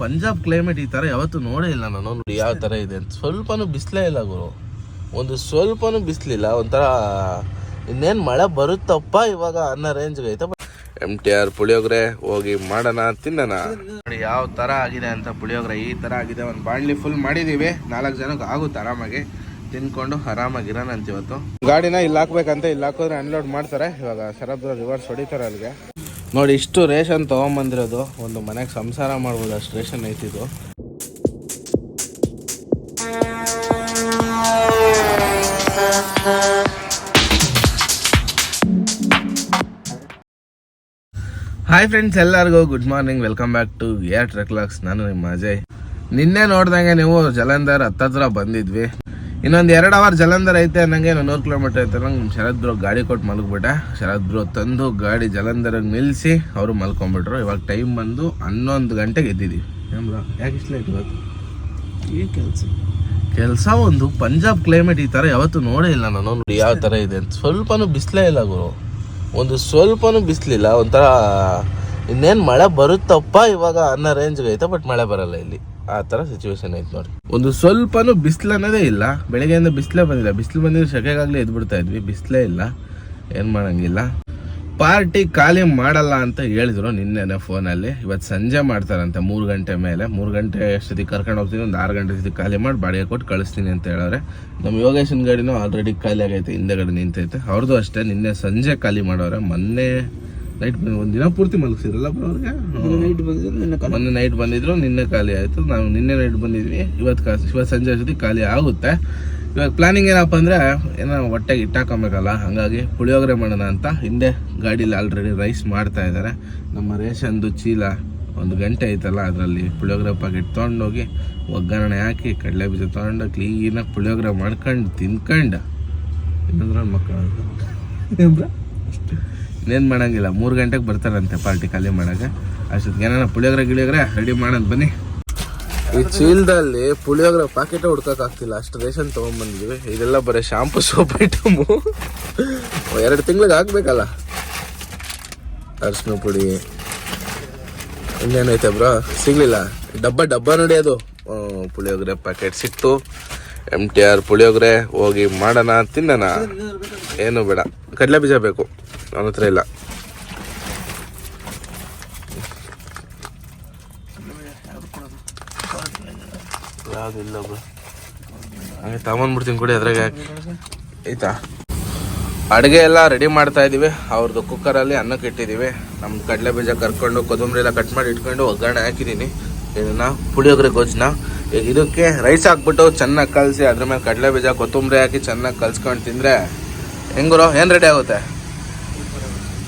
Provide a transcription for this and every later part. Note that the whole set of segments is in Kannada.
ಪಂಜಾಬ್ ಕ್ಲೈಮೇಟ್ ಈ ತರ ಯಾವತ್ತೂ ನೋಡೇ ಇಲ್ಲ ನಾನು. ನೋಡಿ, ಯಾವ ತರ ಇದೆ ಅಂತ. ಸ್ವಲ್ಪನೂ ಬಿಸಿಲೇ ಇಲ್ಲ ಗುರು. ಒಂದು ಸ್ವಲ್ಪನೂ ಬಿಸಿಲಿಲ್ಲ. ಒಂಥರ ಇನ್ನೇನು ಮಳೆ ಬರುತ್ತಪ್ಪ ಇವಾಗ ಅನ್ನೋ ರೇಂಜ್ಗೆ ಐತೆ. ಎಂ ಟಿ ಆರ್ ಪುಳಿಯೋಗರೆ ಹೋಗಿ ಮಾಡೋಣ, ತಿನ್ನೋಣ. ನೋಡಿ, ಯಾವ ತರ ಆಗಿದೆ ಅಂತ ಪುಳಿಯೋಗರೆ. ಈ ತರ ಆಗಿದೆ. ಒಂದು ಬಾಣ್ಲಿ ಫುಲ್ ಮಾಡಿದೀವಿ. ನಾಲ್ಕು ಜನಕ್ಕೆ ಆಗುತ್ತೆ ಆರಾಮಾಗಿ. ತಿನ್ಕೊಂಡು ಆರಾಮಾಗಿರೋಣ ಅಂತ ಇವತ್ತು. ಗಾಡಿನ ಇಲ್ಲಿ ಹಾಕ್ಬೇಕಂತ ಇಲ್ಲಿ ಹಾಕಿದ್ರೆ ಅನ್ಲೋಡ್ ಮಾಡ್ತಾರೆ. ಇವಾಗ ಶರಬ್ರ ರಿವರ್ಸ್ ಹೊಡಿತಾರೆ ಅಲ್ಲಿಗೆ. ನೋಡಿ, ಇಷ್ಟು ರೇಷನ್ ತೊಗೊಂಬಂದಿರೋದು, ಒಂದು ಮನೆಗೆ ಸಂಸಾರ ಮಾಡ್ಬೋದು ಅಷ್ಟು ರೇಷನ್ ಐತಿದು ಹಾಯ್ ಫ್ರೆಂಡ್ಸ್ ಎಲ್ಲರಿಗೂ good morning welcome back to air ಟ್ರೆಕ್ಲಾಕ್ಸ್ ನಾನು ನಿಮ್ಮ ಅಜಯ್. ನಿನ್ನೆ ನೋಡ್ದಂಗೆ ನೀವು ಜಲಂಧರ್ ಹತ್ತತ್ರ ಬಂದಿದ್ವಿ. ಇನ್ನೊಂದು ಎರಡು ಅವರ್ ಜಲಂಧರ್ ಐತೆ ಅನ್ನಂಗೆ ನೂರು ಕಿಲೋಮೀಟರ್ ಐತೆ ನಂಗೆ ಶರದ್ ಬ್ರೋ ಗಾಡಿ ಕೊಟ್ಟು ಮಲಗ್ಬಿಟ್ಟೆ. ಶರದ್ ಬ್ರೋ ತಂದು ಗಾಡಿ ಜಲಂಧರಾಗ ನಿಲ್ಲಿಸಿ ಅವರು ಮಲ್ಕೊಂಡ್ಬಿಟ್ರು. ಇವಾಗ ಟೈಮ್ ಬಂದು ಹನ್ನೊಂದು ಗಂಟೆಗೆ ಎದ್ದಿದ್ದೀವಿ ಯಾಕೆ ಇಷ್ಟ ಲೇಟ್ ಇವತ್ತು? ಈ ಕೆಲಸ? ಕೆಲಸ ಒಂದು ಪಂಜಾಬ್ ಕ್ಲೈಮೇಟ್ ಈ ಥರ ಯಾವತ್ತೂ ನೋಡೇ ಇಲ್ಲ ನಾನು. ನೋಡಿ ಯಾವ ಥರ ಇದೆ ಅಂತ. ಸ್ವಲ್ಪನೂ ಬಿಸಿಲೇ ಇಲ್ಲ ಗುರು. ಒಂದು ಸ್ವಲ್ಪನೂ ಬಿಸಿಲಿಲ್ಲ. ಒಂಥರ ಇನ್ನೇನು ಮಳೆ ಬರುತ್ತಪ್ಪ ಇವಾಗ ಅನ್ನೋ ರೇಂಜ್ಗೆ ಐತೆ ಬಟ್ ಮಳೆ ಬರಲ್ಲ ಇಲ್ಲಿ. ಆ ಥರ ಸಿಚುವೇಶನ್ ಐತೆ ನೋಡಿ. ಒಂದು ಸ್ವಲ್ಪನೂ ಬಿಸಿಲು ಅನ್ನೋದೇ ಇಲ್ಲ. ಬೆಳಗ್ಗೆಯಿಂದ ಬಿಸಿಲೇ ಬಂದಿಲ್ಲ. ಬಿಸಿಲು ಬಂದಿದ್ರೆ ಸೆಕೆಗಾಗಲೇ ಎದ್ಬಿಡ್ತಾ ಇದ್ವಿ. ಬಿಸಿಲೇ ಇಲ್ಲ. ಏನು ಮಾಡಂಗಿಲ್ಲ. ಪಾರ್ಟಿ ಖಾಲಿ ಮಾಡಲ್ಲ ಅಂತ ಹೇಳಿದ್ರು ನಿನ್ನೆನೆ ಫೋನಲ್ಲಿ. ಇವತ್ತು ಸಂಜೆ ಮಾಡ್ತಾರಂತೆ ಮೂರು ಗಂಟೆ ಮೇಲೆ. ಮೂರು ಗಂಟೆ ಅಷ್ಟೊತ್ತಿಗೆ ಕರ್ಕೊಂಡು ಹೋಗ್ತೀನಿ. ಒಂದು ಆರು ಗಂಟೆ ಜೊತೆ ಖಾಲಿ ಮಾಡಿ ಬಾಡಿಗೆ ಕೊಟ್ಟು ಕಳಿಸ್ತೀನಿ ಅಂತ ಹೇಳವ್ರೆ. ನಮ್ಮ ಯೋಗೇಶನ್ ಗಾಡಿನೂ ಆಲ್ರೆಡಿ ಖಾಲಿ ಆಗೈತೆ. ಹಿಂದೆಗಡೆ ನಿಂತೈತೆ. ಅವ್ರದ್ದು ಅಷ್ಟೇ. ನಿನ್ನೆ ಸಂಜೆ ಖಾಲಿ ಮಾಡೋರೆ ಮೊನ್ನೆ ನೈಟ್ ಒಂದು ದಿನ ಪೂರ್ತಿ ಮಲಗಿಸಿರಲ್ಲ ಅವ್ರಿಗೆ? ನೈಟ್ ಬಂದಿದ್ರು ನಿನ್ನ ಮೊನ್ನೆ ನೈಟ್ ಬಂದಿದ್ರು ನಿನ್ನೆ ಖಾಲಿ ಆಯಿತು. ನಾವು ನಿನ್ನೆ ನೈಟ್ ಬಂದಿದ್ವಿ. ಇವತ್ತು ಕಾ ಇವತ್ತು ಸಂಜೆ ಅಷ್ಟೊತ್ತಿಗೆ ಖಾಲಿ ಆಗುತ್ತೆ. ಇವಾಗ ಪ್ಲಾನಿಂಗ್ ಏನಪ್ಪ ಅಂದರೆ ಏನೋ ಹೊಟ್ಟೆಗೆ ಇಟ್ಟಾಕೊಬೇಕಲ್ಲ. ಹಾಗಾಗಿ ಪುಳಿಯೋಗರೆ ಮಾಡೋಣ ಅಂತ ಹಿಂದೆ ಗಾಡಿಲಿ ಆಲ್ರೆಡಿ ರೈಸ್ ಮಾಡ್ತಾ ಇದ್ದಾರೆ. ನಮ್ಮ ರೇಷನ್ದು ಚೀಲ ಒಂದು ಗಂಟೆ ಐತಲ್ಲ ಅದರಲ್ಲಿ ಪುಳಿಯೋಗರೆ ಪ್ಯಾಕೆಟ್ ತೊಗೊಂಡೋಗಿ ಒಗ್ಗರಣೆ ಹಾಕಿ ಕಡಲೆ ಬೀಜ ತೊಗೊಂಡು ಕ್ಲೀನಾಗಿ ಪುಳಿಯೋಗರೆ ಮಾಡ್ಕೊಂಡು ತಿನ್ಕೊಂಡು. ಇನ್ನೊಂದ್ರ ಮಕ್ಕಳು? ಇನ್ನೇನು ಮಾಡೋಂಗಿಲ್ಲ, ಮೂರು ಗಂಟೆಗೆ ಬರ್ತಾರಂತೆ ಪಾರ್ಟಿ ಖಾಲಿ ಮಾಡೋಕೆ. ಅಷ್ಟೊತ್ತಿಗೆ ಏನಾರ ಪುಳಿಯೋಗರೆ ಗಿಳಿಯೋಗ್ರೆ ರೆಡಿ ಮಾಡೋದು ಬನ್ನಿ. ಈ ಚೀಲದಲ್ಲಿ ಪುಳಿಯೋಗರೆ ಪ್ಯಾಕೆಟ್ ಹುಡ್ಕೋಕ್ಕಾಗ್ತಿಲ್ಲ, ಅಷ್ಟು ರೇಷನ್ ತೊಗೊಂಬಂದಿದ್ವಿ ಇದೆಲ್ಲ ಬರೀ ಶಾಂಪು ಸೋಪ್ ಐಟಮು ಎರಡು ತಿಂಗ್ಳಿಗೆ ಹಾಕ್ಬೇಕಲ್ಲ. ಅರ್ಶಿನ ಪುಡಿ. ಇನ್ನೇನೈತೆ ಬ್ರೋ? ಸಿಗ್ಲಿಲ್ಲ. ಡಬ್ಬ ಡಬ್ಬ ನಡೆಯೋದು ಅದು. ಪುಳಿಯೋಗರೆ ಪ್ಯಾಕೆಟ್ ಸಿಕ್ತು. ಎಂ ಟಿ ಆರ್ ಪುಳಿಯೋಗರೆ ಹೋಗಿ ಮಾಡೋಣ, ತಿನ್ನೋಣ. ಏನು ಬೇಡ. ಕಡಲೆ ಬೀಜ ಬೇಕು. ನನ್ನ ಹತ್ರ ಇಲ್ಲ. ಇಲ್ಲ ಹಂಗೆ ತಗೊಂಡ್ಬಿಡ್ತೀನಿ ಕೊಡಿ ಅದ್ರಾಗ ಆಯ್ತಾ? ಅಡುಗೆ ಎಲ್ಲ ರೆಡಿ ಮಾಡ್ತಾ ಇದೀವಿ. ಅವ್ರದ್ದು ಕುಕ್ಕರಲ್ಲಿ ಅನ್ನಕ್ಕೆ ಇಟ್ಟಿದ್ದೀವಿ ನಮ್ಮ ಕಡಲೆ ಬೀಜ ಕರ್ಕೊಂಡು, ಕೊತ್ತಂಬರಿ ಎಲ್ಲ ಕಟ್ ಮಾಡಿ ಇಟ್ಕೊಂಡು ಒಗ್ಗರಣೆ ಹಾಕಿದ್ದೀನಿ ಇದನ್ನ ಪುಳಿಯೋಗರೆ ಗೊಜ್ಜನ್ನ ಇದಕ್ಕೆ ರೈಸ್ ಹಾಕ್ಬಿಟ್ಟು ಚೆನ್ನಾಗಿ ಕಲಸಿ ಅದ್ರ ಮೇಲೆ ಕಡಲೆ ಬೀಜ, ಕೊತ್ತಂಬರಿ ಹಾಕಿ ಚೆನ್ನಾಗಿ ಕಲ್ಸ್ಕೊಂಡು ತಿಂದರೆ ಹೆಂಗುರೋ ಏನು ರೆಡಿ ಆಗುತ್ತೆ?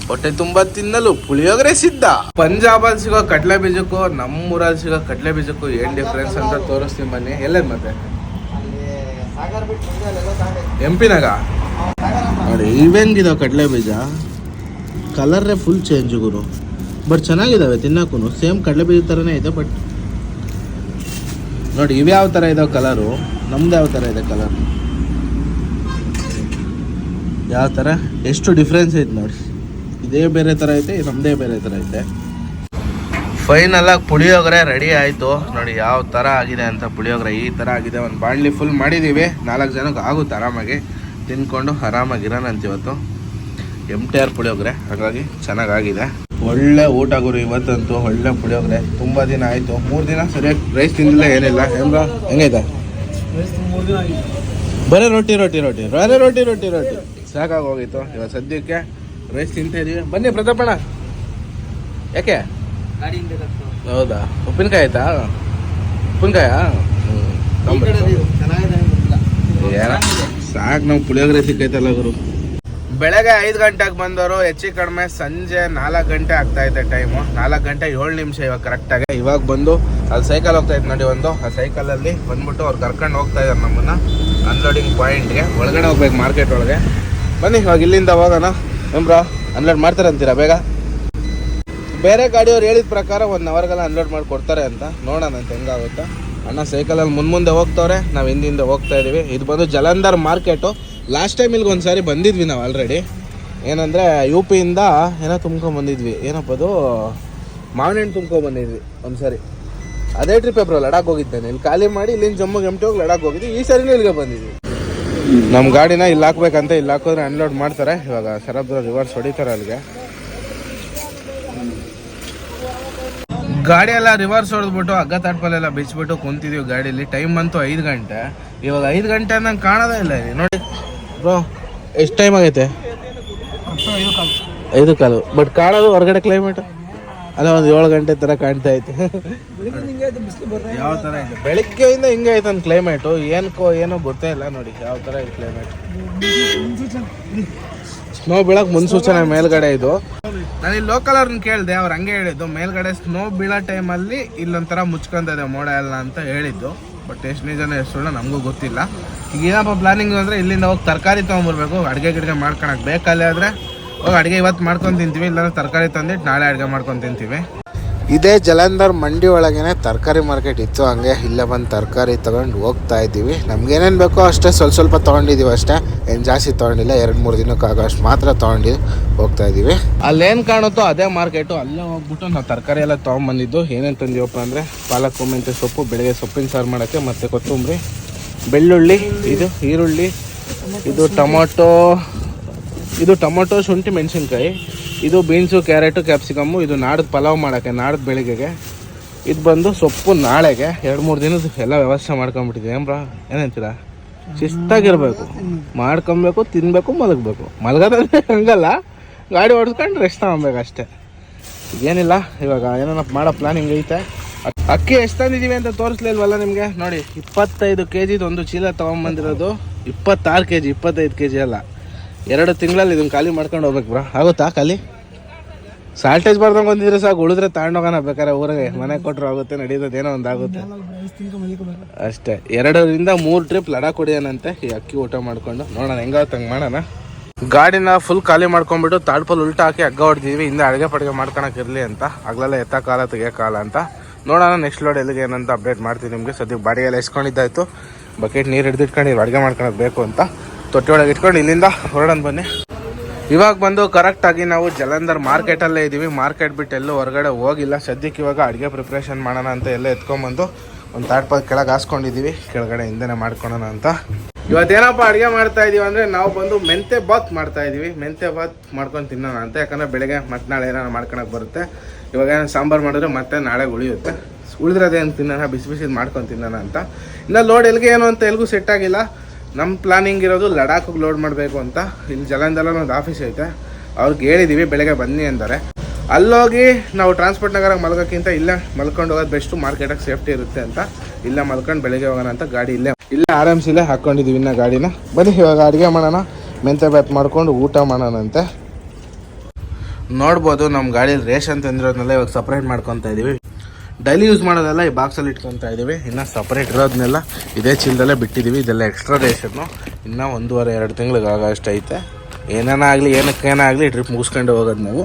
ಹೊಟ್ಟೆ ತುಂಬಾ ತಿನ್ನಲು ಪುಳಿಯೋಗರೆ ಸಿದ್ಧ. ಪಂಜಾಬಲ್ಲಿ ಸಿಗೋ ಕಡಲೆ ಬೀಜಕ್ಕೂ, ನಮ್ಮೂರಲ್ಲಿ ಸಿಗೋ ಕಡಲೆ ಬೀಜಕ್ಕೂ ಏನ್ ಡಿಫ್ರೆನ್ಸ್ ಅಂತ ತೋರಿಸ್ತೀನಿ ಬನ್ನಿ. ಎಲ್ಲದ ಮತ್ತೆ ಎಂ ಪಿನಾಗ ನೋಡಿ ಇವೆಂಗಿದಾವೆ ಕಡಲೆ ಬೀಜ. ಕಲರೇ ಫುಲ್ ಚೇಂಜ್ ಗುರು. ಬಟ್ ಚೆನ್ನಾಗಿದ್ದಾವೆ ತಿನ್ನಕ್ಕೂ ಸೇಮ್ ಕಡಲೆ ಬೀಜ ಥರನೇ ಇದೆ ಬಟ್ ನೋಡಿ, ಇವ್ಯಾವ ಥರ ಇದಾವೆ ಕಲರು ನಮ್ದು ಯಾವ ಥರ ಇದೆ ಕಲರ್ ಯಾವ ಥರ ಎಷ್ಟು ಡಿಫ್ರೆನ್ಸ್ ಐತೆ ನೋಡಿ. ಇದೇ ಬೇರೆ ಥರ ಐತೆ ನಮ್ಮದೇ ಬೇರೆ ಥರ ಐತೆ. ಫೈನಲ್ ಆಗಿ ಪುಳಿಯೋಗರೆ ರೆಡಿ ಆಯಿತು. ನೋಡಿ ಯಾವ ಥರ ಆಗಿದೆ ಅಂತ ಪುಳಿಯೋಗರೆ ಈ ಥರ ಆಗಿದೆ. ಒಂದು ಬಾಣಲಿ ಫುಲ್ ಮಾಡಿದ್ದೀವಿ ನಾಲ್ಕು ಜನಕ್ಕೆ ಆಗುತ್ತೆ ಆರಾಮಾಗಿ. ತಿನ್ಕೊಂಡು ಆರಾಮಾಗಿರೋಣ ಅಂತ ಇವತ್ತು. M T R puliyogare. ಹಾಗಾಗಿ ಚೆನ್ನಾಗಾಗಿದೆ. ಒಳ್ಳೆ ಊಟ ಗುರು ಇವತ್ತಂತೂ. ಒಳ್ಳೆ ಪುಳಿಯೋಗರೆ. ತುಂಬ ದಿನ ಆಯಿತು. ಮೂರು ದಿನ ಸರಿಯಾಗಿ ರೈಸ್ ತಿಂದಿಲ್ಲ, ಏನಿಲ್ಲ. ಹೆಂಗ? ಹೆಂಗೈತೆ? ಬರೀ ರೊಟ್ಟಿ ರೊಟ್ಟಿ ರೊಟ್ಟಿ. ಬರೀ ರೊಟ್ಟಿ ರೊಟ್ಟಿ ರೊಟ್ಟಿ. ಸಾಕಾಗೋಗಿತ್ತು ಇವಾಗ ಸದ್ಯಕ್ಕೆ ರೈಸ್ ತಿಂತಾ ಇದೀವಿ. ಬನ್ನಿ ಪ್ರತಾಪಣ್ಣ ಯಾಕೆ? ಹೌದಾ? ಉಪ್ಪಿನಕಾಯಿ ಆಯ್ತಾ? ಉಪ್ಪಿನಕಾಯ? ಸಾಕು ನಾವು ಪುಳಿಯೋಗರೆ ಸಿಕ್ಕೈತಲ್ಲ ಗುರು. ಬೆಳಗ್ಗೆ ಐದು ಗಂಟೆಗೆ ಬಂದವರು ಹೆಚ್ಚು ಕಡಿಮೆ ಸಂಜೆ ನಾಲ್ಕು ಗಂಟೆ ಆಗ್ತಾ ಇದೆ ಟೈಮು ನಾಲ್ಕು ಗಂಟೆ ಏಳು ನಿಮಿಷ ಇವಾಗ ಕರೆಕ್ಟಾಗಿ ಇವಾಗ ಬಂದು ಅಲ್ಲಿ ಸೈಕಲ್ ಹೋಗ್ತಾ ಇತ್ತು ನೋಡಿ ಒಂದು. ಆ ಸೈಕಲಲ್ಲಿ ಬಂದ್ಬಿಟ್ಟು ಅವ್ರು ಕರ್ಕೊಂಡು ಹೋಗ್ತಾ ಇದ್ದಾರೆ ನಮ್ಮನ್ನ. ಅನ್ಲೋಡಿಂಗ್ ಪಾಯಿಂಟ್ಗೆ ಒಳಗಡೆ ಹೋಗ್ಬೇಕು ಮಾರ್ಕೆಟ್ ಒಳಗೆ. ಬನ್ನಿ ಇವಾಗ ಇಲ್ಲಿಂದ ಹೋಗೋಣ. ಏನ್ಬ್ರಾ ಅನ್ಲೋಡ್ ಮಾಡ್ತಾರಂತೀರಾ ಬೇಗ? ಬೇರೆ ಗಾಡಿಯವ್ರು ಹೇಳಿದ ಪ್ರಕಾರ ಒನ್ ಅವರ್ಗೆಲ್ಲ ಅನ್ಲೋಡ್ ಮಾಡಿ ಕೊಡ್ತಾರೆ ಅಂತ. ನೋಡೋಣ ಅಂತ ಹೆಂಗಾಗುತ್ತೆ. ಅಣ್ಣ ಸೈಕಲಲ್ಲಿ ಮುಂದೆ ಹೋಗ್ತವ್ರೆ, ನಾವು ಹಿಂದಿಂದ ಹೋಗ್ತಾ ಇದ್ದೀವಿ ಇದು ಬಂದು ಜಲಂಧರ್ ಮಾರ್ಕೆಟು ಲಾಸ್ಟ್ ಟೈಮ್ ಇಲ್ಲಿಗೆ ಒಂದು ಸಾರಿ ಬಂದಿದ್ವಿ ನಾವು ಆಲ್ರೆಡಿ ಏನಂದರೆ ಯು ಪಿಯಿಂದ ಏನೋ ತುಂಬ್ಕೊಂಡ್ ಬಂದಿದ್ವಿ. ಏನಪ್ಪ ಅದು? ಮಾವಿನ ಹಣ್ಣು ತುಂಬ್ಕೊಂಡ್ ಬಂದಿದ್ವಿ ಸಾರಿ ಅದೇ ಟ್ರಿಪ್ ಬ್ರೋ ಲಡಾಕ್ ಹೋಗಿದ್ದೆ ಇಲ್ಲಿ ಖಾಲಿ ಮಾಡಿ ಇಲ್ಲಿಂದ ಜಮ್ಮು ಎಂಟಿ ಹೋಗಿ ಲಡಾಕ್ ಹೋಗಿದ್ವಿ. ಈ ಸರಿನೂ ಇಲ್ಲಿಗೆ ಬಂದಿದ್ವಿ. ನಮ್ಮ ಗಾಡಿನ ಇಲ್ಲಿ ಹಾಕ್ಬೇಕಂತ ಇಲ್ಲಿ ಹಾಕಿದ್ರೆ ಅನ್ಲೋಡ್ ಮಾಡ್ತಾರೆ. ಇವಾಗ ಸರಬ್ರ ರಿವರ್ಸ್ ಹೊಡಿತಾರೆ ಅಲ್ಲಿಗೆ. ಗಾಡಿ ಎಲ್ಲ ರಿವರ್ಸ್ ಹೊಡೆದ್ಬಿಟ್ಟು ಹಗ್ಗ ತಾಟ್ಪಲ್ಲೆಲ್ಲ ಬಿಚ್ಚಿಬಿಟ್ಟು ಕುಂತಿದೀವಿ ಗಾಡೀಲಿ. ಟೈಮ್ ಬಂತು ಐದು ಗಂಟೆ. ಇವಾಗ ಐದು ಗಂಟೆ ನಂಗೆ ಕಾಣೋದೇ ಇಲ್ಲ ಇಲ್ಲಿ. ನೋಡಿ ಬ್ರೋ ಎಷ್ಟು ಟೈಮ್ ಆಗೈತೆ? ಐದು ಕಾಲು. ಬಟ್ ಕಾಣೋದು ಹೊರಗಡೆ ಕ್ಲೈಮೇಟ್ ಅಲ್ಲ ಒಂದು ಏಳು ಗಂಟೆ ಥರ ಕಾಣ್ತಾ ಐತೆ ಯಾವ ಥರ ಇದೆ? ಬೆಳಗ್ಗೆಯಿಂದ ಹಿಂಗೆ ಐತೆ ಒಂದು ಕ್ಲೈಮೇಟು ಏನಕ್ಕೋ ಏನೋ ಗೊತ್ತೇ ಇಲ್ಲ ನೋಡಿ ಯಾವ ಥರ ಇದೆ ಕ್ಲೈಮೇಟ್ ಸ್ನೋ ಬೀಳಕ್ ಮುನ್ಸೂಚನೆ ಮೇಲ್ಗಡೆ ಇದು. ನಾನು ಇಲ್ಲಿ ಲೋಕಲ್ ಅವ್ರನ್ನ ಕೇಳಿದೆ ಅವ್ರು ಹಂಗೆ ಹೇಳಿದ್ದು ಮೇಲ್ಗಡೆ ಸ್ನೋ ಬೀಳೋ ಟೈಮಲ್ಲಿ ಇಲ್ಲೊಂಥರ ಮುಚ್ಕೊಂತದೆ ಮೋಡ ಎಲ್ಲ ಅಂತ ಹೇಳಿದ್ದು. ಬಟ್ ಎಷ್ಟು ನಿಜನ ಎಷ್ಟು ನಮಗೂ ಗೊತ್ತಿಲ್ಲ. ಈಗ ಏನಪ್ಪ ಪ್ಲಾನಿಂಗ್ ಅಂದರೆ ಇಲ್ಲಿಂದ ಹೋಗಿ ತರಕಾರಿ ತೊಗೊಂಬರ್ಬೇಕು ಅಡುಗೆ ಗಿಡ್ಗೆ ಮಾಡ್ಕೊಳಕ್. ಬೇಕಲ್ಲೇ ಆದರೆ ಅಡುಗೆ ಇವತ್ತು ಮಾಡ್ಕೊಂಡು ತಿಂತೀವಿ ಇಲ್ಲಾಂದ್ರೆ ತರಕಾರಿ ತಂದಿಟ್ಟು ನಾಳೆ ಅಡುಗೆ ಮಾಡ್ಕೊಂಡು ತಿಂತೀವಿ. ಇದೇ ಜಲಂಧರ್ ಮಂಡಿ ಒಳಗೇನೆ ತರಕಾರಿ ಮಾರ್ಕೆಟ್ ಇತ್ತು ಹಂಗೆ ಇಲ್ಲೇ ಬಂದು ತರಕಾರಿ ತಗೊಂಡು ಹೋಗ್ತಾ ಇದ್ದೀವಿ. ನಮ್ಗೇನೇನು ಬೇಕೋ ಅಷ್ಟೇ ಸ್ವಲ್ಪ ಸ್ವಲ್ಪ ತೊಗೊಂಡಿದ್ದೀವಿ ಅಷ್ಟೇ. ಏನು ಜಾಸ್ತಿ ತೊಗೊಂಡಿಲ್ಲ ಎರಡು ಮೂರು ದಿನಕ್ಕೆ ಆಗೋಷ್ಟು ಮಾತ್ರ ತೊಗೊಂಡು ಹೋಗ್ತಾ ಇದ್ದೀವಿ. ಅಲ್ಲೇನು ಕಾಣುತ್ತೋ ಅದೇ ಮಾರ್ಕೆಟು. ಅಲ್ಲೇ ಹೋಗ್ಬಿಟ್ಟು ನಾವು ತರಕಾರಿ ಎಲ್ಲ ತೊಗೊಂಬಂದಿದ್ದು ಏನೇನು ತಂದೀವಪ್ಪ ಅಂದರೆ ಪಾಲಕ್ ಮೆಂತ್ಯ ಸೊಪ್ಪು ಬೆಳಗ್ಗೆ ಸೊಪ್ಪಿನ ಸಾರು ಮಾಡೋಕ್ಕೆ ಮತ್ತು ಕೊತ್ತಂಬರಿ ಬೆಳ್ಳುಳ್ಳಿ ಇದು ಈರುಳ್ಳಿ ಇದು ಟೊಮೊಟೊ ಇದು ಟೊಮೊಟೊ, ಶುಂಠಿ, ಮೆಣಸಿನ್ಕಾಯಿ. ಇದು ಬೀನ್ಸು ಕ್ಯಾರೆಟು ಕ್ಯಾಪ್ಸಿಕಮ್ಮು ಇದು ನಾಡ್ದು ಪಲಾವ್ ಮಾಡೋಕ್ಕೆ, ನಾಡ್ದು ಬೆಳಿಗ್ಗೆಗೆ. ಇದು ಬಂದು ಸೊಪ್ಪು ನಾಳೆಗೆ. ಎರಡು ಮೂರು ದಿನದ ಎಲ್ಲ ವ್ಯವಸ್ಥೆ ಮಾಡ್ಕೊಂಬಿಟ್ಟಿದ್ದೀನಿ ಏನ್ರಾ ಏನಂತೀರಾ ಶಿಸ್ತಾಗಿರ್ಬೇಕು. ಮಾಡ್ಕೊಬೇಕು ತಿನ್ನಬೇಕು ಮಲಗಬೇಕು. ಮಲಗೋದಂದ್ರೆ ಹಂಗಲ್ಲ. ಗಾಡಿ ಓಡಿಸ್ಕೊಂಡು ರೆಸ್ಟ್ ತಗೊಬೇಕು ಅಷ್ಟೇ. ಏನಿಲ್ಲ, ಇವಾಗ ಏನಾರ ಮಾಡೋ ಪ್ಲಾನಿಂಗ್ ಐತೆ. ಅಕ್ಕಿ ಎಷ್ಟು ತಂದಿದ್ದೀವಿ ಅಂತ ತೋರಿಸ್ಲಿಲ್ವಲ್ಲ ನಿಮಗೆ? ನೋಡಿ, ಇಪ್ಪತ್ತೈದು ಕೆ ಜಿದು ಒಂದು ಚೀಲ ತೊಗೊಂಬಂದಿರೋದು. ಇಪ್ಪತ್ತಾರು ಕೆ ಜಿ ಇಪ್ಪತ್ತೈದು ಕೆ ಜಿ ಅಲ್ಲ. ಎರಡು ತಿಂಗಳಲ್ಲಿ ಇದನ್ನ ಖಾಲಿ ಮಾಡ್ಕೊಂಡು ಹೋಗ್ಬೇಕು ಬ್ರಾ ಆಗುತ್ತಾ ಖಾಲಿ? ಸಾಲ್ಟೇಜ್ ಬರ್ದಂಗೆ ಬಂದಿದ್ರೆ ಸಾಕು, ಉಳಿದ್ರೆ ತಗೊಂಡೋಗೋಣ ಬೇಕಾದ್ರೆ ಊರಿಗೆ. ಮನೆ ಕೊಟ್ಟರು ಆಗುತ್ತೆ, ನಡೀತದೆ, ಏನೋ ಒಂದು ಆಗುತ್ತೆ ಅಷ್ಟೇ. ಎರಡರಿಂದ ಮೂರು ಟ್ರಿಪ್ ಲಡಾ ಹೊಡಿಯೋಣಂತೆ. ಈ ಅಕ್ಕಿ ಊಟ ಮಾಡ್ಕೊಂಡು. ನೋಡೋಣ, ಹೆಂಗಾಗುತ್ತೆ, ಹಂಗೆ ಮಾಡೋಣ? ಗಾಡಿನ ಫುಲ್ ಖಾಲಿ ಮಾಡ್ಕೊಂಡ್ಬಿಟ್ಟು ತಾಡ್ಪಲ್ ಉಲ್ಟಾ ಹಾಕಿ ಹಗ್ಗ ಹೊಡ್ದಿದ್ವಿ. ಹಿಂದೆ ಅಡುಗೆ ಪಡುಗೆ ಮಾಡ್ಕೊಳಕ್ ಇರಲಿ ಅಂತ. ಆಗ್ಲೆಲ್ಲ ಎತ್ತ ಕಾಲ, ತೆಗಿಯೋ ಕಾಲ ಅಂತ. ನೋಡೋಣ ನೆಕ್ಸ್ಟ್ ಲೋಡ್ ಎಲ್ಲಿಗೆ ಏನಂತ ಅಪ್ಡೇಟ್ ಮಾಡ್ತೀನಿ ನಿಮಗೆ. ಸದ್ಯ ಬಾಡಿಗೆಲ್ಲ ಎಸ್ಕೊಂಡಿದ್ದಾಯ್ತು. ಬಕೆಟ್ ನೀರು ಹಿಡಿದಿಟ್ಕೊಂಡು ಅಡುಗೆ ಮಾಡ್ಕೊಳಕ್ಕೆ ಬೇಕು ಅಂತ. ತೊಟ್ಟಿ ಒಳಗೆ ಇಟ್ಕೊಂಡು ಇಲ್ಲಿಂದ ಹೊರಡೋಣ ಬನ್ನಿ. ಇವಾಗ ಬಂದು ಕರೆಕ್ಟಾಗಿ ನಾವು ಜಲಂಧರ್ ಮಾರ್ಕೆಟಲ್ಲೇ ಇದ್ದೀವಿ ಮಾರ್ಕೆಟ್ ಬಿಟ್ಟು ಎಲ್ಲೂ ಹೊರಗಡೆ ಹೋಗಿಲ್ಲ. ಸದ್ಯಕ್ಕೆ ಇವಾಗ ಅಡುಗೆ ಪ್ರಿಪ್ರೇಷನ್ ಮಾಡೋಣ ಅಂತ ಎಲ್ಲ ಎತ್ಕೊಂಬಂದು ಒಂದು ತಾಟ್ಪಾಲ್ ಕೆಳಗೆ ಹಾಸ್ಕೊಂಡಿದ್ದೀವಿ ಕೆಳಗಡೆ ಹಿಂದೆನೇ ಮಾಡ್ಕೊಳೋಣ ಅಂತ. ಇವತ್ತೇನಪ್ಪ ಅಡುಗೆ ಮಾಡ್ತಾ ಇದೀವಿ ಅಂದರೆ ನಾವು ಬಂದು ಮೆಂತೆ ಬಾತ್ ಮಾಡ್ತಾ ಇದೀವಿ. ಮೆಂತೆ ಬಾತ್ ಮಾಡ್ಕೊಂಡು ತಿನ್ನೋಣ ಅಂತ. ಯಾಕಂದರೆ ಬೆಳಗ್ಗೆ ಮತ್ತೆ ನಾಳೆ ಏನಾರು ಮಾಡ್ಕೊಳಕ್ಕೆ ಬರುತ್ತೆ. ಇವಾಗ ಏನೋ ಸಾಂಬಾರು ಮಾಡಿದ್ರೆ ಮತ್ತೆ ನಾಳೆ ಉಳಿಯುತ್ತೆ. ಉಳಿದ್ರದೇನು ತಿನ್ನೋಣ, ಬಿಸಿ ಬಿಸಿ ಮಾಡ್ಕೊಂಡು ತಿನ್ನೋಣ ಅಂತ. ಇನ್ನು ಲೋಡ್ ಎಲ್ಲಿಗೆ ಏನು ಅಂತ ಎಲ್ಗೂ ಸೆಟ್ ಆಗಿಲ್ಲ. ನಮ್ಮ ಪ್ಲಾನಿಂಗ್ ಇರೋದು ಲಡಾಖಿಗೆ ಲೋಡ್ ಮಾಡಬೇಕು ಅಂತ. ಇಲ್ಲಿ ಜಲಂದಲ್ಲ ಒಂದು ಆಫೀಸ್ ಐತೆ. ಅವ್ರಿಗೆ ಹೇಳಿದ್ದೀವಿ ಬೆಳಗ್ಗೆ ಬನ್ನಿ ಅಂತಾರೆ. ಅಲ್ಲೋಗಿ ನಾವು ಟ್ರಾನ್ಸ್ಪೋರ್ಟ್ ನಗರ ಮಲ್ಗೋಕ್ಕಿಂತ ಇಲ್ಲೇ ಮಲ್ಕೊಂಡು ಹೋಗೋದು ಬೆಸ್ಟು ಮಾರ್ಕೆಟಾಗಿ ಸೇಫ್ಟಿ ಇರುತ್ತೆ ಅಂತ. ಇಲ್ಲೇ ಮಲ್ಕೊಂಡು ಬೆಳಗ್ಗೆ ಹೋಗೋಣ ಅಂತ ಗಾಡಿ ಇಲ್ಲೇ. ಇಲ್ಲೇ ಆರಾಮ್ಸಿಲ್ಲೇ ಹಾಕ್ಕೊಂಡಿದ್ದೀವಿ ಇನ್ನ ಗಾಡಿನ. ಬನ್ನಿ, ಇವಾಗ ಅಡುಗೆ ಮಾಡೋಣ. ಮೆಂತೆ ಬಾತ್ ಮಾಡ್ಕೊಂಡು ಊಟ ಮಾಡೋಣಂತೆ. ನೋಡ್ಬೋದು ನಮ್ಮ ಗಾಡೀಲಿ ರೇಷನ್ ತಂದಿರೋದನ್ನೆಲ್ಲ ಇವಾಗ ಸಪ್ರೇಟ್ ಮಾಡ್ಕೊತಾ ಇದೀವಿ. ಡೈಲಿ ಯೂಸ್ ಮಾಡೋದೆಲ್ಲ ಈ ಬಾಕ್ಸಲ್ಲಿ ಇಟ್ಕೊತಾ ಇದ್ದೀವಿ. ಇನ್ನು ಸಪ್ರೇಟ್ ಇರೋದನ್ನೆಲ್ಲ ಇದೇ ಚೀಲದಲ್ಲೇ ಬಿಟ್ಟಿದ್ದೀವಿ. ಇದೆಲ್ಲ ಎಕ್ಸ್ಟ್ರಾ ರೇಷನ್ನು ಇನ್ನೂ. ಒಂದೂವರೆ, ಎರಡು ತಿಂಗ್ಳಿಗೆ ಐತೆ. ಏನೇನ ಏನಕ್ಕೇನಾಗಲಿ ಟ್ರಿಪ್ ಮುಗಿಸ್ಕೊಂಡು ಹೋಗೋದು ನಾವು.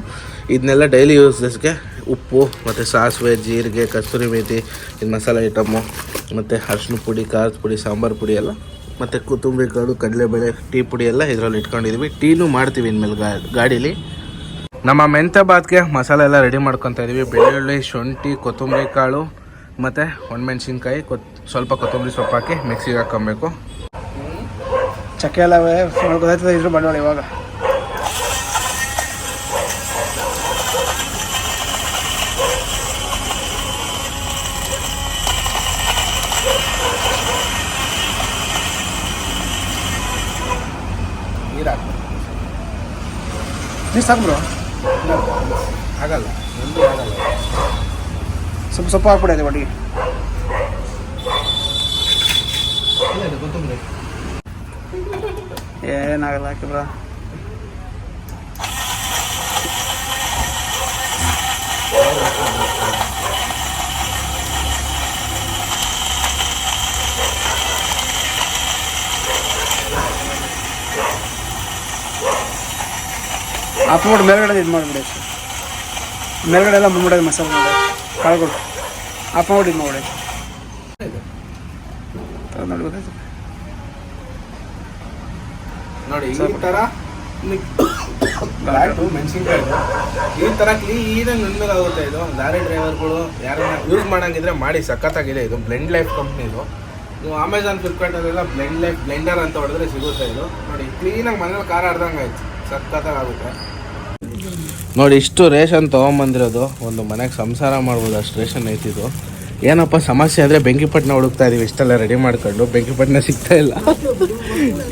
ಇದನ್ನೆಲ್ಲ ಡೈಲಿ ಯೂಸಸ್ಗೆ ಉಪ್ಪು, ಮತ್ತು ಸಾಸಿವೆ, ಜೀರಿಗೆ, ಕಸ್ತೂರಿ ಮೇಥಿ ಇದು ಮಸಾಲೆ ಐಟಮ್ಮು ಮತ್ತು ಅರ್ಶಿನ ಪುಡಿ, ಖಾರದ ಪುಡಿ, ಸಾಂಬಾರು ಪುಡಿ ಎಲ್ಲ, ಮತ್ತು ಕೊತ್ತಂಬರಿ ಕಾಳು ಕಡಲೆಬೇಳೆ, ಟೀ ಪುಡಿ ಎಲ್ಲ ಇದರಲ್ಲಿ ಇಟ್ಕೊಂಡಿದ್ದೀವಿ ಟೀನೂ ಮಾಡ್ತೀವಿ ಇನ್ಮೇಲೆ ಗಾ, ಗಾಡೀಲಿ. ನಮ್ಮ ಮೆಂತ್ಯ ಬಾತ್ಗೆ ಮಸಾಲೆ ಎಲ್ಲ ರೆಡಿ ಮಾಡ್ಕೊತಾ ಇದ್ದೀವಿ ಬೆಳ್ಳುಳ್ಳಿ, ಶುಂಠಿ, ಕೊತ್ತಂಬರಿ ಕಾಳು, ಮತ್ತು ಒಣಮೆಣ್ಸಿನ್ಕಾಯಿ, ಕೊತ್, ಸ್ವಲ್ಪ ಕೊತ್ತಂಬರಿ ಸೊಪ್ಪು ಹಾಕಿ ಮಿಕ್ಸಿಗೆ ಹಾಕ್ಕೊಬೇಕು. ಚಕ್ಕೆ ಎಲ್ಲ ಗೊತ್ತಾಯ್ತದೆ ಇದ್ರ ಬಂಡವಾಳ ಇವಾಗ. ನೀರು ಹಾಕ್ಬೇಕು ನೀರು ಬ್ರೋ. ಆಗಲ್ಲ ಒಂದು ಆಗಲ್ಲ. ಸ್ವಲ್ಪ ಸ್ವಲ್ಪ ಹಾಕ್ಬಿಡಿ ಅದೇ ಒಟ್ಟಿಗೆ ಇಲ್ಲ ಇದು ಕೊತ್ತಂಬರಿ. ಏನಾಗಲ್ಲ ಹಾಕಿ ಬ್ರೋ ಹಾಕ್ಬಿಟ್ಟು ಮೇಲ್ಗಡೆ ಇದು ಮಾಡಿಬಿಡಿ. ಮೇಲ್ಗಡೆ ಎಲ್ಲ ಬಂದ್ಬಿಡೋದು ಮಸಾಲೆ ಮಾಡಿ. ಕಾಳುಗಳು ಹಾಕ್ಬಿಟ್ಟು ಇದು ಮಾಡಿ ನೋಡ್ಬೇಕಾಯ್ತು ನೋಡಿ ಈ ಥರ ಬ್ಯಾಟು, ಮೆಣಸಿನ್ಕಾಯಿ. ಈ ಥರ ಕ್ಲೀನಾಗಿ ನುಣ್ಣಗೆ ಆಗುತ್ತೆ ಇದು. ಲಾರಿ ಡ್ರೈವರ್ಗಳು ಯಾರನ್ನ ಯೂಸ್ ಮಾಡಂಗಿದ್ರೆ ಮಾಡಿ, ಸಖತ್ತಾಗಿದೆ ಇದು. ಬ್ಲೆಂಡ್ ಲೈಫ್ ಕಂಪ್ನಿದು ನೀವು ಅಮೆಝಾನ್ ಫ್ಲಿಪ್ಕಾರ್ಟಲ್ಲೆಲ್ಲ ಬ್ಲೆಂಡ್ ಲೈಫ್ ಬ್ಲೆಂಡರ್ ಅಂತ ಹೊಡೆದ್ರೆ ಸಿಗುತ್ತೆ ಇದು. ನೋಡಿ ಕ್ಲೀನಾಗಿ ಮನೇಲಿ ಖಾರ ಆಡ್ದಂಗೆ ಆಯ್ತು ಸಖತ್ತಾಗಿ ಆಗುತ್ತೆ. ನೋಡಿ, ಇಷ್ಟು ರೇಷನ್ ತೊಗೊಂಬಂದಿರೋದು, ಒಂದು ಮನೆಗೆ ಸಂಸಾರ ಮಾಡ್ಬೋದು ಅಷ್ಟು ರೇಷನ್ ಐತಿದು. ಏನಪ್ಪ, ಸಮಸ್ಯೆ ಅಂದರೆ ಬೆಂಕಿಪಟ್ಟಣ ಹುಡುಕ್ತಾ ಇದೀವಿ. ಇಷ್ಟೆಲ್ಲ ರೆಡಿ ಮಾಡ್ಕೊಂಡು ಬೆಂಕಿಪಟ್ಟಣ ಸಿಗ್ತಾ ಇಲ್ಲ.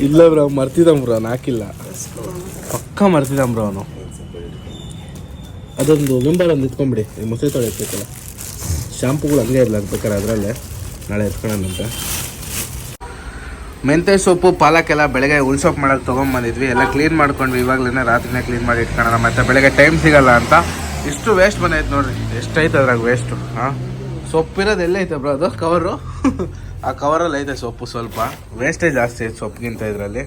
ಇಲ್ಲ ಬ್ರೋ ಮರ್ತಿದ್ದ ಬ್ರೋ ಹಾಕಿಲ್ಲ ಪಕ್ಕ ಮರ್ತಿದ್ದಂ ಬ್ರೋ ಅವನು. ಅದೊಂದು ವಿಂಬರ್ ಒಂದು ಇಟ್ಕೊಂಬಿಡಿ. ಈ ಮೊಸರು ತೊಳೆ ಇರ್ತೈತಲ್ಲ ಶಾಂಪುಗಳು ಹಂಗೆ ಇರಲ್ಲ ಬೇಕಾದ್ರೆ ಅದರಲ್ಲೇ. ನಾಳೆ ಎತ್ಕೊಳ್ಳೋಣಂತೆ. ಮೆಂತೆ ಸೊಪ್ಪು ಪಾಲಕ್ಕೆಲ್ಲ ಬೆಳಗ್ಗೆ ಉಳ್ಸೊಪ್ಪು ತಗೊಂಡ್ ತೊಗೊಂಬಂದಿದ್ವಿ ಎಲ್ಲ ಕ್ಲೀನ್ ಮಾಡ್ಕೊಂಡ್ವಿ. ಇವಾಗಲೇ ರಾತ್ರಿನೇ ಕ್ಲೀನ್ ಮಾಡಿ ಇಟ್ಕೊಳ್ಳೋಣ ಮತ್ತೆ ಬೆಳಗ್ಗೆ ಟೈಮ್ ಸಿಗಲ್ಲ ಅಂತ. ಇಷ್ಟು ವೇಸ್ಟ್ ಬಂದೈತೆ ನೋಡ್ರಿ. ಎಷ್ಟೈತೆ ಅದ್ರಾಗ ವೇಸ್ಟು ಹಾಂ? ಸೊಪ್ಪಿರೋದು ಎಲ್ಲ ಐತೆ ಬ್ರೋ ಅದು? ಕವರು ಆ ಕವರಲ್ಲಿ ಐತೆ ಸೊಪ್ಪು ಸ್ವಲ್ಪ. ವೇಸ್ಟೇ ಜಾಸ್ತಿ ಐತೆ ಸೊಪ್ಪಿಗಿಂತ ಇದರಲ್ಲಿ.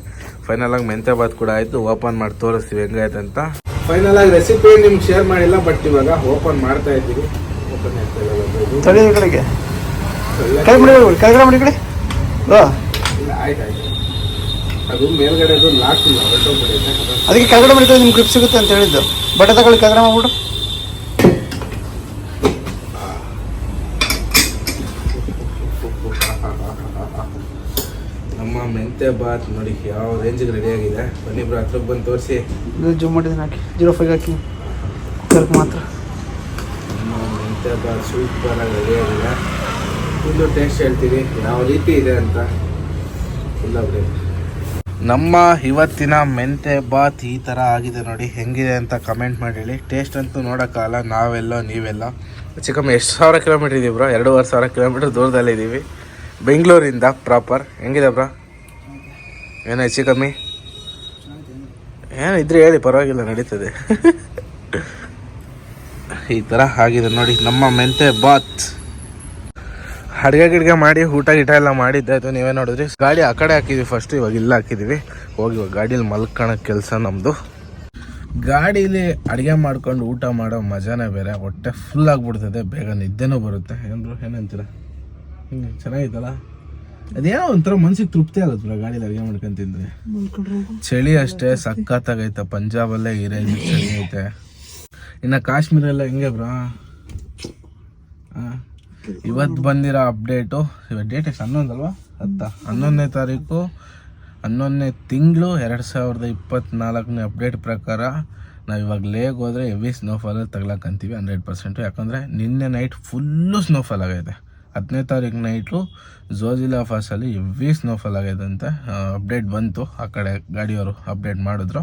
ಫೈನಲ್ ಆಗಿ ಮೆಂತೆ ಬಾತ್ ಕೂಡ ಆಯಿತು. ಓಪನ್ ಮಾಡಿ ತೋರಿಸ್ತೀವಿ ಹೆಂಗೈತೆ ಅಂತ. ಫೈನಲ್ ಆಗಿ ರೆಸಿಪಿ ನಿಮ್ಗೆ ಶೇರ್ ಮಾಡಿಲ್ಲ ಬಟ್ ಇವಾಗ ಓಪನ್ ಮಾಡ್ತಾ ಇದ್ದೀವಿ. ಓಪನ್ ಮಾಡ್ತಾ ಈ ಕೈ ಮಾಡಿ ಕೆಳಗಡೆ ಮಾಡಿ ಈ ಕಡೆ. ಆಯ್ತು ಆಯ್ತು ಅದು ಮೇಲ್ಗಡೆ ಅದು ಲಾಕ್ ಇಲ್ಲ ಅದಕ್ಕೆ ಕೆಳಗಡೆ ಮಾಡಿದ್ರೆ ನಿಮ್ಗೆ ಗ್ರಿಪ್ ಸಿಗುತ್ತೆ ಅಂತ ಹೇಳಿದ್ದು. ಬಟ್ಟೆ ತಗೊಳ್ಳಿ ಕೆಳಗಡೆ ಮಾಡ್ಬಿಟ್ಟು ನಮ್ಮ ಮೆಂತೆ ಬಾತ್ ನೋಡಿ ಯಾವ ರೇಂಜಿಗೆ ರೆಡಿ ಆಗಿದೆ. ಬನ್ನಿ ಬ್ರ ಹತ್ರಕ್ಕೆ ಬಂದು ತೋರಿಸಿ. ಜೂಮ್ ಮಾಡಿದ್ದೀನಿ ಹಾಕಿ. ಜೀರೋ ಫೈವ್ ಹಾಕಿ. ಕುಕ್ಕರ್ಗೆ ಮಾತ್ರ. ನಮ್ಮ ಮೆಂತೆ ಬಾತ್ ಸೂಪರ್ ಆಗಿ ರೆಡಿ ಆಗಿದೆ. ಫುಲ್ಲು ಟೇಸ್ಟ್ ಹೇಳ್ತೀವಿ ಯಾವ ರೀತಿ ಇದೆ ಅಂತ. ನಮ್ಮ ಇವತ್ತಿನ ಮೆಂತೆ ಬಾತ್ ಈ ಥರ ಆಗಿದೆ ನೋಡಿ, ಹೆಂಗಿದೆ ಅಂತ ಕಮೆಂಟ್ ಮಾಡಿ ಟೇಸ್ಟ್ ಅಂತೂ ನೋಡೋಕ್ಕಲ್ಲ ನಾವೆಲ್ಲ ನೀವೆಲ್ಲ. ಚಿಕ್ಕಮ್ಮ, ಎಷ್ಟು ಸಾವಿರ ಕಿಲೋಮೀಟ್ರ್ ಇದೀವಿ ಬ್ರೋ ಎರಡೂವರೆ ಸಾವಿರ ಕಿಲೋಮೀಟ್ರ್ ದೂರದಲ್ಲಿ ಇದ್ದೀವಿ ಬೆಂಗಳೂರಿಂದ ಪ್ರಾಪರ್ ಹೆಂಗಿದೆ ಬ್ರೋ ಏನೋ ಹೆಚ್ಚು ಕಮ್ಮಿ ಏನು ಇದ್ರೆ ಹೇಳಿ, ಪರವಾಗಿಲ್ಲ, ನಡೀತದೆ. ಈ ಥರ ಆಗಿದೆ ನೋಡಿ, ನಮ್ಮ ಮೆಂತೆ ಬಾತ್. ಅಡುಗೆ ಗಿಡ್ಗೆ ಮಾಡಿ, ಊಟ ಗೀಟ ಎಲ್ಲ ಮಾಡಿದ್ದಾಯ್ತು ನೀವೇ ನೋಡಿದ್ರಿ. ಗಾಡಿ ಆ ಕಡೆ ಹಾಕಿದ್ವಿ ಫಸ್ಟ್ ಇವಾಗ ಇಲ್ಲ ಹಾಕಿದ್ದೀವಿ ಹೋಗಿ ಇವಾಗ ಗಾಡೀಲಿ ಕೆಲಸ ನಮ್ಮದು ಗಾಡೀಲಿ ಅಡುಗೆ ಮಾಡ್ಕೊಂಡು ಊಟ ಮಾಡೋ ಮಜಾನೇ ಬೇರೆ. ಹೊಟ್ಟೆ ಫುಲ್ ಆಗಿಬಿಡ್ತದೆ, ಬೇಗ ನಿದ್ದೆನೂ ಬರುತ್ತೆ. ಏನ್ರು ಏನಂತೀರ ಹ್ಞೂ ಚೆನ್ನಾಗಿತ್ತಲ್ಲ? ಅದೇನೋ ಒಂಥರ ಮನ್ಸಿಗೆ ತೃಪ್ತಿ ಆಗುತ್ತೆ ಗಾಡೀಲಿ ಅಡುಗೆ ಮಾಡ್ಕೊಂಡು ತಿಂದ್ರೆ. ಚಳಿ ಅಷ್ಟೇ, ಸಖತ್ತಾಗೈತೆ. ಪಂಜಾಬಲ್ಲೇ ಈ ಚಳಿ ಐತೆ. ಇನ್ನು ಕಾಶ್ಮೀರ ಎಲ್ಲ ಹೆಂಗೆ ಬ್ರಾ ಹಾಂ ಇವತ್ತು ಬಂದಿರೋ ಅಪ್ಡೇಟು ಇವತ್ತು ಡೇಟ್ ಎಷ್ಟು? ಹನ್ನೊಂದಲ್ವಾ? ಹತ್ತ? ಹನ್ನೊಂದನೇ ತಾರೀಕು, ಹನ್ನೊಂದನೇ ತಿಂಗಳು ಎರಡು ಸಾವಿರದ ಇಪ್ಪತ್ತ್ನಾಲ್ಕನೇ ಅಪ್ಡೇಟ್ ಪ್ರಕಾರ ನಾವು ಇವಾಗ ಲೇಗ್ ಹೋದರೆ ಹೆವಿ ಸ್ನೋಫಾಲಲ್ಲಿ ತಗ್ಲಾಕಂತೀವಿ ಹಂಡ್ರೆಡ್ ಪರ್ಸೆಂಟು. ಯಾಕಂದರೆ ನಿನ್ನೆ ನೈಟ್ ಫುಲ್ಲು ಸ್ನೋಫಾಲ್ ಆಗೈತೆ. ಹತ್ತನೇ ತಾರೀಕು ನೈಟು ಝೋಜಿಲಾ ಫಾಲ್ಸಲ್ಲಿ ಎವಿ ಸ್ನೋಫಾಲ್ ಆಗೈತೆ ಅಂತ ಅಪ್ಡೇಟ್ ಬಂತು. ಆ ಕಡೆ ಗಾಡಿಯವರು ಅಪ್ಡೇಟ್ ಮಾಡಿದ್ರು.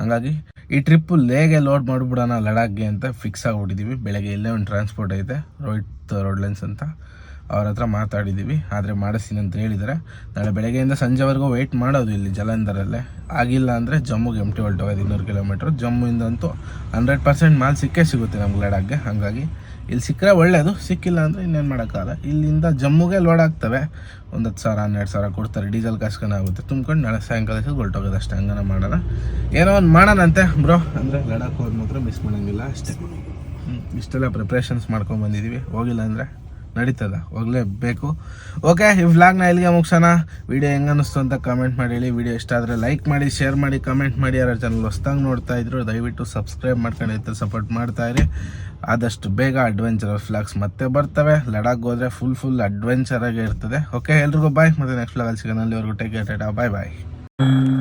ಹಂಗಾಗಿ ಈ ಟ್ರಿಪ್ಪು ಲೇಗೆ ಲೋಡ್ ಮಾಡಿಬಿಡೋಣ ಲಡಾಖ್ಗೆ ಅಂತ ಫಿಕ್ಸ್ ಆಗಿಬಿಟ್ಟಿದ್ದೀವಿ ಬೆಳಗ್ಗೆ ಇಲ್ಲೇ ಒಂದು ಟ್ರಾನ್ಸ್ಪೋರ್ಟ್ ಐತೆ ರೋಹಿತ್ ರೋಡ್ಲೆನ್ಸ್ ಅಂತ. ಅವ್ರ ಹತ್ರ ಮಾತಾಡಿದ್ದೀವಿ ಆದರೆ ಮಾಡಿಸ್ತೀನಿ ಅಂತ ಹೇಳಿದ್ದಾರೆ ನಾಳೆ ಬೆಳಗ್ಗೆಯಿಂದ ಸಂಜೆವರೆಗೂ ವೆಯ್ಟ್ ಮಾಡೋದು ಇಲ್ಲಿ ಜಲಂಧರಲ್ಲೇ. ಆಗಿಲ್ಲ ಅಂದರೆ ಜಮ್ಮುಗೆ ಎಂ ಟಿ ಹೊರಟೋಗೋದು ಇನ್ನೂರು ಕಿಲೋಮೀಟ್ರ್ ಜಮ್ಮುವಿಂದ ಅಂತೂ ಹಂಡ್ರೆಡ್ ಪರ್ಸೆಂಟ್ ಮಾಲ್ ಸಿಕ್ಕೇ ಸಿಗುತ್ತೆ ನಮ್ಗೆ ಲಡಾಖ್ಗೆ. ಹಾಗಾಗಿ ಇಲ್ಲಿ ಸಿಕ್ಕರೆ ಒಳ್ಳೆಯದು ಸಿಕ್ಕಿಲ್ಲ ಅಂದರೆ ಇನ್ನೇನು ಮಾಡೋಕ್ಕಾಗಲ್ಲ. ಇಲ್ಲಿಂದ ಜಮ್ಮುಗೆ ಲೋಡ್ ಆಗ್ತವೆ. ಒಂದು ಹತ್ತು ಸಾವಿರ, ಹನ್ನೆರಡು ಸಾವಿರ ಕೊಡ್ತಾರೆ. ಡೀಸೆಲ್ ಕಾಸ್ಕೊಂಡು ಆಗುತ್ತೆ. ತುಂಬ್ಕೊಂಡು ನಾಳೆ ಸಾಯಂಕಾಲಕ್ಕೆ ಹೊರಟೋಗೋದು ಅಷ್ಟೇ, ಹಂಗನ ಮಾಡೋಣ. ಏನೋ ಒಂದು ಮಾಡೋಣಂತೆ ಬ್ರೋ. ಅಂದರೆ ಲಡಾಖ್ ಹೋದ್ ಮಾತ್ರ ಮಿಸ್ ಮಾಡೋಂಗಿಲ್ಲ ಅಷ್ಟೇ. ಹ್ಞೂ ಇಷ್ಟೆಲ್ಲ ಪ್ರಿಪ್ರೇಷನ್ಸ್ ಮಾಡ್ಕೊಂಡು ಬಂದಿದ್ದೀವಿ ಹೋಗಿಲ್ಲ ಅಂದರೆ? ನಡೀತದ. ಹೋಗಲೇಬೇಕು ಓಕೆ ಈ ವ್ಲಾಗ್ನ ಇಲ್ಲಿಗೆ ಮುಗಿಸೋಣ. ವಿಡಿಯೋ ಹೆಂಗೆ ಅನ್ನಿಸ್ತು ಅಂತ ಕಮೆಂಟ್ ಮಾಡಿ ಹೇಳಿ. ವಿಡಿಯೋ ಇಷ್ಟ ಆದರೆ ಲೈಕ್ ಮಾಡಿ ಶೇರ್ ಮಾಡಿ ಕಮೆಂಟ್ ಮಾಡಿ. ಯಾರು ಚಾನಲ್ ಹೊಸ್ದಾಗಿ ನೋಡ್ತಾ ಇದ್ರು, ದಯವಿಟ್ಟು ಸಬ್ಸ್ಕ್ರೈಬ್ ಮಾಡ್ಕೊಂಡು ಸಪೋರ್ಟ್ ಮಾಡ್ತಾ ಇರಿ. ಆದಷ್ಟು ಬೇಗ ಅಡ್ವೆಂಚರ್ ಫ್ಲಾಗ್ಸ್ ಮತ್ತೆ ಬರ್ತವೆ. ಲಡಾಖ್ ಹೋದರೆ ಫುಲ್ ಫುಲ್ ಅಡ್ವೆಂಚರ್ ಆಗೇ ಇರ್ತದೆ. ಓಕೆ ಎಲ್ರಿಗೂ ಬಾಯ್ ಮತ್ತೆ ನೆಕ್ಸ್ಟ್ ಫ್ಲಾಗಲ್ಲಿ ಸಿಗೋಣ. ಅಲ್ಲಿವರೆಗೂ ಟೇಕ್ ಕೇರ್ ಬಾಯ್ ಬಾಯ್